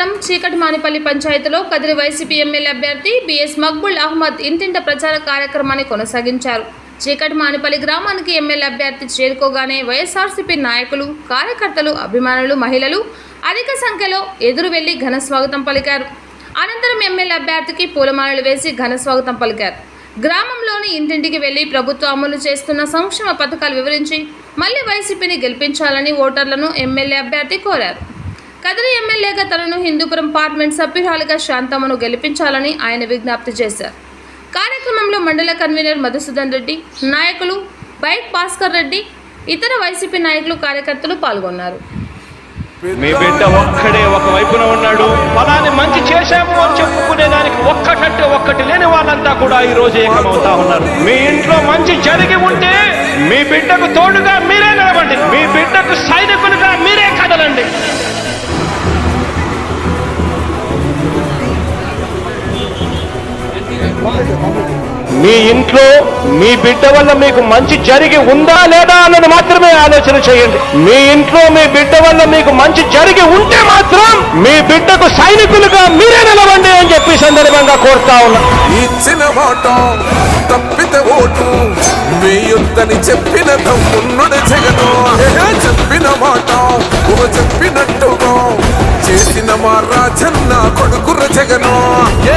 మండలం చీకటి మానిపల్లి పంచాయతీలో కదిరి వైసీపీ ఎమ్మెల్యే అభ్యర్థి బిఎస్ మక్బుల్ అహ్మద్ ఇంటింట ప్రచార కార్యక్రమాన్ని కొనసాగించారు. చీకటి మానిపల్లి గ్రామానికి ఎమ్మెల్యే అభ్యర్థి చేరుకోగానే వైఎస్ఆర్సీపీ నాయకులు కార్యకర్తలు అభిమానులు మహిళలు అధిక సంఖ్యలో ఎదురు వెళ్ళి ఘన స్వాగతం పలికారు. అనంతరం ఎమ్మెల్యే అభ్యర్థికి పూలమాలలు వేసి ఘన స్వాగతం పలికారు. గ్రామంలోని ఇంటింటికి వెళ్ళి ప్రభుత్వం అమలు చేస్తున్న సంక్షేమ పథకాలు వివరించి మళ్ళీ వైసీపీని గెలిపించాలని ఓటర్లను ఎమ్మెల్యే అభ్యర్థి కోరారు. కదిరి ఎమ్మెల్యేగా తనను హిందూపురం పార్లమెంట్ సభ్యురాలిగా శాంతమ్మను గెలిపించాలని ఆయన విజ్ఞప్తి చేశారు. కార్యక్రమంలో మండల కన్వీనర్ మధుసూదన్ రెడ్డి నాయకులు బైక్ భాస్కర్ రెడ్డి ఇతర వైసీపీ నాయకులు కార్యకర్తలు పాల్గొన్నారు. మీ బిడ్డ ఒక్కడే ఒక వైపున ఉన్నాడు. ఫలాన్ని మంచి చేశాము అని చెప్పుకునే దానికి ఒక్కటంటే ఒక్కటి లేని వాళ్ళంతా కూడా ఈ రోజు ఏకమవుతా ఉన్నారు. మీ ఇంట్లో మంచి జరిగి ఉంటే మీ బిడ్డకు తోడుగా మీరే నిలబండి మీ బిడ్డకు సైనికులుగా మీరే కదలండి. మీ ఇంట్లో మీ బిడ్డ వల్ల మీకు మంచి జరిగి ఉందా లేదా అన్నది మాత్రమే ఆలోచన చేయండి. మీ ఇంట్లో మీ బిడ్డ వల్ల మీకు మంచి జరిగి ఉంటే మాత్రం మీ బిడ్డకు సైనికులుగా మీరే నిలవండి అని చెప్పి సందర్భంగా కోరుతా ఉన్నా. ఇచ్చిన మాట తప్పితే ఓటు వేయొద్దని చెప్పిన తమ్మున్నడు జగను చెప్పిన మాట ఓ చెప్పినట్టుగా చేసిన మా రాజన్న కొడుకుర జగను ఏ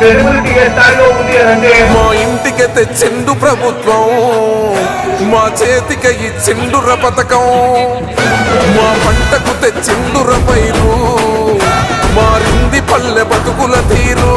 క్రెడిబిలిటీ ఏ స్థాయిలో ఉంది అంటే మా ఇంటికి తెచ్చిండు ప్రభుత్వం మా చేతికి ఇచ్చిండుర పథకం మా పంటకు తెచ్చిండుర పైరు మారింది పల్లె బతుకుల తీరు.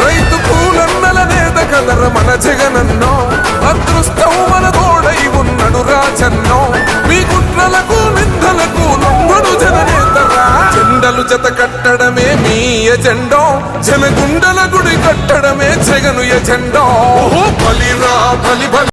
రైతు పూలన్నల నేత కదర మన జగనన్నో అదృష్టం మన తోడై ఉన్నడు రాజన్నో. మీ కుట్రలకు నిందలకు నొంగడు జననేతరా జెండలు జత కట్టడమే మీ ఎజెండో. జనగుండల గుడి కట్టడమే జగను ఎజెండా బలిరా బలి బలి.